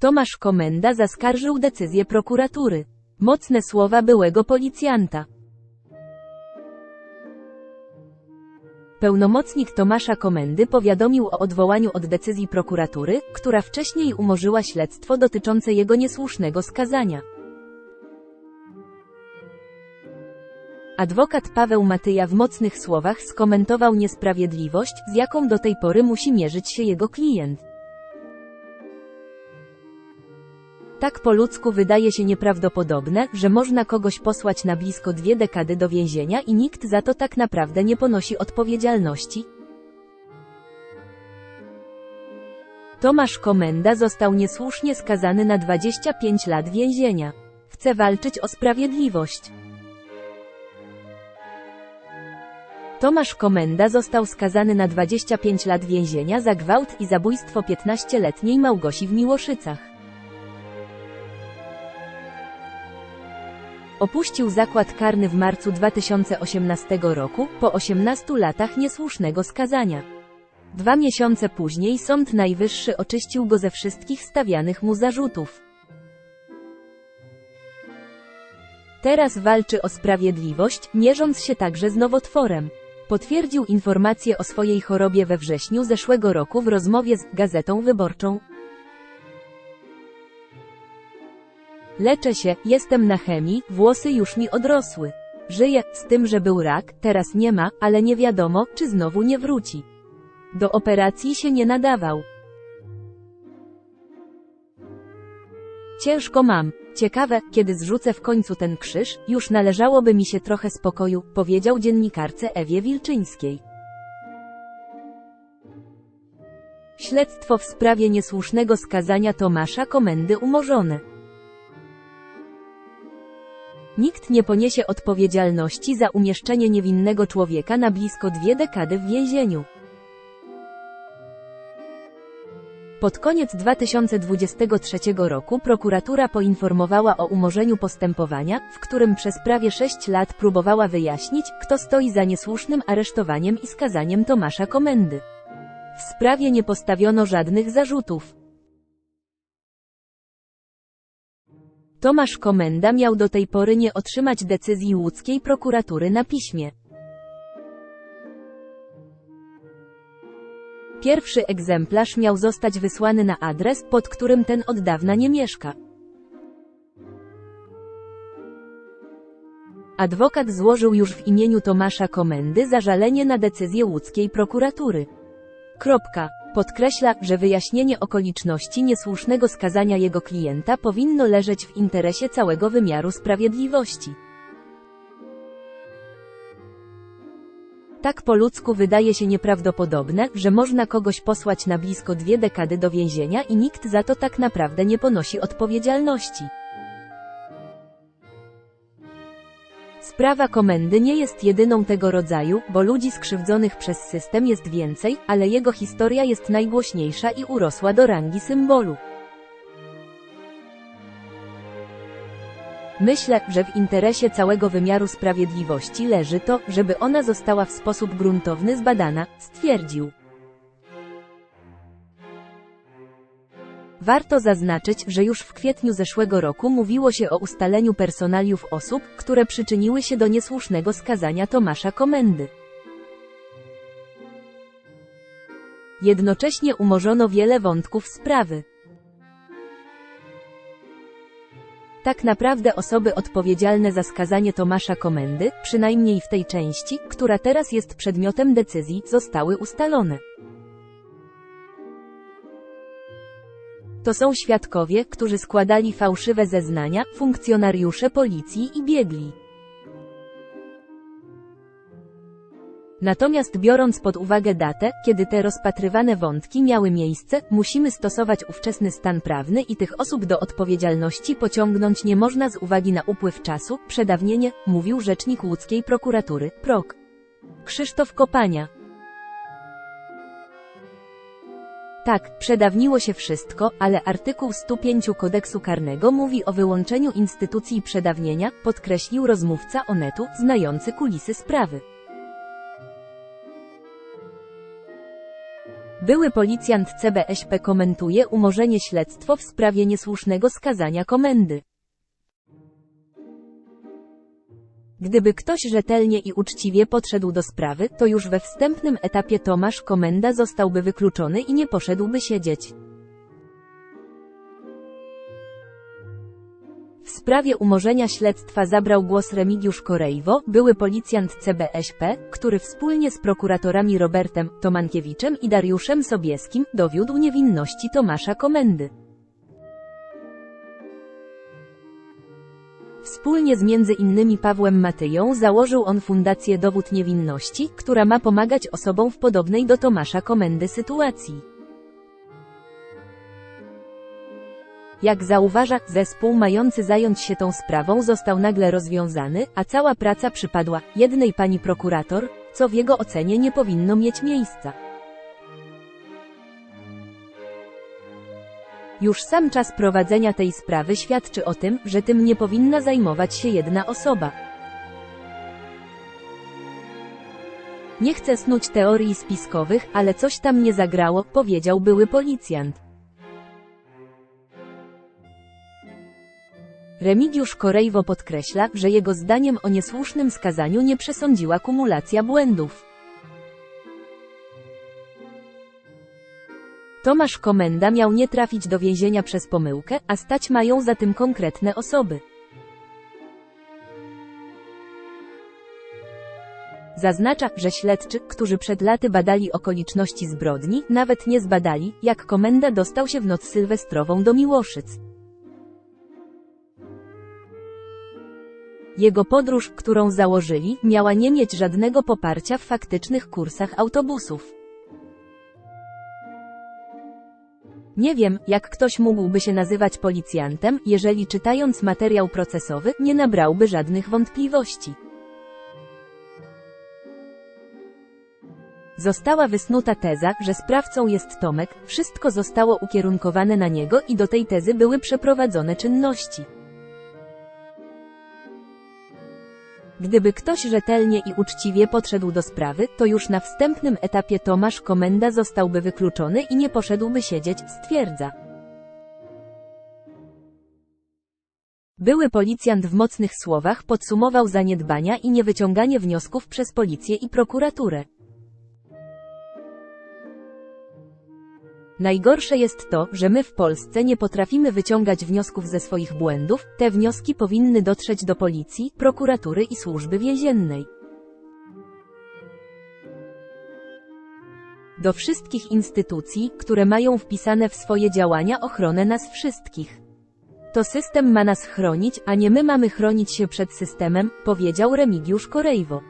Tomasz Komenda zaskarżył decyzję prokuratury. Mocne słowa byłego policjanta. Pełnomocnik Tomasza Komendy powiadomił o odwołaniu od decyzji prokuratury, która wcześniej umorzyła śledztwo dotyczące jego niesłusznego skazania. Adwokat Paweł Matyja w mocnych słowach skomentował niesprawiedliwość, z jaką do tej pory musi mierzyć się jego klient. Tak po ludzku wydaje się nieprawdopodobne, że można kogoś posłać na blisko dwie dekady do więzienia i nikt za to tak naprawdę nie ponosi odpowiedzialności. Tomasz Komenda został niesłusznie skazany na 25 lat więzienia. Chce walczyć o sprawiedliwość. Tomasz Komenda został skazany na 25 lat więzienia za gwałt i zabójstwo 15-letniej Małgosi w Miłoszycach. Opuścił zakład karny w marcu 2018 roku, po 18 latach niesłusznego skazania. Dwa miesiące później Sąd Najwyższy oczyścił go ze wszystkich stawianych mu zarzutów. Teraz walczy o sprawiedliwość, mierząc się także z nowotworem. Potwierdził informację o swojej chorobie we wrześniu zeszłego roku w rozmowie z Gazetą Wyborczą. Leczę się, jestem na chemii, włosy już mi odrosły. Żyję, z tym, że był rak, teraz nie ma, ale nie wiadomo, czy znowu nie wróci. Do operacji się nie nadawał. Ciężko mam. Ciekawe, kiedy zrzucę w końcu ten krzyż, już należałoby mi się trochę spokoju, powiedział dziennikarce Ewie Wilczyńskiej. Śledztwo w sprawie niesłusznego skazania Tomasza Komendy umorzone. Nikt nie poniesie odpowiedzialności za umieszczenie niewinnego człowieka na blisko dwie dekady w więzieniu. Pod koniec 2023 roku prokuratura poinformowała o umorzeniu postępowania, w którym przez prawie 6 lat próbowała wyjaśnić, kto stoi za niesłusznym aresztowaniem i skazaniem Tomasza Komendy. W sprawie nie postawiono żadnych zarzutów. Tomasz Komenda miał do tej pory nie otrzymać decyzji łódzkiej prokuratury na piśmie. Pierwszy egzemplarz miał zostać wysłany na adres, pod którym ten od dawna nie mieszka. Adwokat złożył już w imieniu Tomasza Komendy zażalenie na decyzję łódzkiej prokuratury. Kropka. Podkreśla, że wyjaśnienie okoliczności niesłusznego skazania jego klienta powinno leżeć w interesie całego wymiaru sprawiedliwości. Tak po ludzku wydaje się nieprawdopodobne, że można kogoś posłać na blisko dwie dekady do więzienia i nikt za to tak naprawdę nie ponosi odpowiedzialności. Sprawa komendy nie jest jedyną tego rodzaju, bo ludzi skrzywdzonych przez system jest więcej, ale jego historia jest najgłośniejsza i urosła do rangi symbolu. Myślę, że w interesie całego wymiaru sprawiedliwości leży to, żeby ona została w sposób gruntowny zbadana, stwierdził. Warto zaznaczyć, że już w kwietniu zeszłego roku mówiło się o ustaleniu personaliów osób, które przyczyniły się do niesłusznego skazania Tomasza Komendy. Jednocześnie umorzono wiele wątków sprawy. Tak naprawdę osoby odpowiedzialne za skazanie Tomasza Komendy, przynajmniej w tej części, która teraz jest przedmiotem decyzji, zostały ustalone. To są świadkowie, którzy składali fałszywe zeznania, funkcjonariusze policji i biegli. Natomiast biorąc pod uwagę datę, kiedy te rozpatrywane wątki miały miejsce, musimy stosować ówczesny stan prawny i tych osób do odpowiedzialności pociągnąć nie można z uwagi na upływ czasu, przedawnienie, mówił rzecznik łódzkiej prokuratury, PROK. Krzysztof Kopania. Tak, przedawniło się wszystko, ale artykuł 105 kodeksu karnego mówi o wyłączeniu instytucji przedawnienia, podkreślił rozmówca Onetu, znający kulisy sprawy. Były policjant CBŚP komentuje umorzenie śledztwo w sprawie niesłusznego skazania komendy. Gdyby ktoś rzetelnie i uczciwie podszedł do sprawy, to już we wstępnym etapie Tomasz Komenda zostałby wykluczony i nie poszedłby siedzieć. W sprawie umorzenia śledztwa zabrał głos Remigiusz Korejwo, były policjant CBŚP, który wspólnie z prokuratorami Robertem Tomankiewiczem i Dariuszem Sobieskim dowiódł niewinności Tomasza Komendy. Wspólnie z między innymi Pawłem Matyją założył on Fundację Dowód Niewinności, która ma pomagać osobom w podobnej do Tomasza Komendy sytuacji. Jak zauważa, zespół mający zająć się tą sprawą został nagle rozwiązany, a cała praca przypadła jednej pani prokurator, co w jego ocenie nie powinno mieć miejsca. Już sam czas prowadzenia tej sprawy świadczy o tym, że tym nie powinna zajmować się jedna osoba. Nie chcę snuć teorii spiskowych, ale coś tam nie zagrało, powiedział były policjant. Remigiusz Korejwo podkreśla, że jego zdaniem o niesłusznym skazaniu nie przesądziła kumulacja błędów. Tomasz Komenda miał nie trafić do więzienia przez pomyłkę, a stać mają za tym konkretne osoby. Zaznacza, że śledczy, którzy przed laty badali okoliczności zbrodni, nawet nie zbadali, jak komenda dostał się w noc sylwestrową do Miłoszyc. Jego podróż, którą założyli, miała nie mieć żadnego poparcia w faktycznych kursach autobusów. Nie wiem, jak ktoś mógłby się nazywać policjantem, jeżeli czytając materiał procesowy, nie nabrałby żadnych wątpliwości. Została wysnuta teza, że sprawcą jest Tomek, wszystko zostało ukierunkowane na niego i do tej tezy były przeprowadzone czynności. Gdyby ktoś rzetelnie i uczciwie podszedł do sprawy, to już na wstępnym etapie Tomasz Komenda zostałby wykluczony i nie poszedłby siedzieć, stwierdza. Były policjant w mocnych słowach podsumował zaniedbania i niewyciąganie wniosków przez policję i prokuraturę. Najgorsze jest to, że my w Polsce nie potrafimy wyciągać wniosków ze swoich błędów, te wnioski powinny dotrzeć do policji, prokuratury i służby więziennej. Do wszystkich instytucji, które mają wpisane w swoje działania ochronę nas wszystkich. To system ma nas chronić, a nie my mamy chronić się przed systemem, powiedział Remigiusz Korejwo.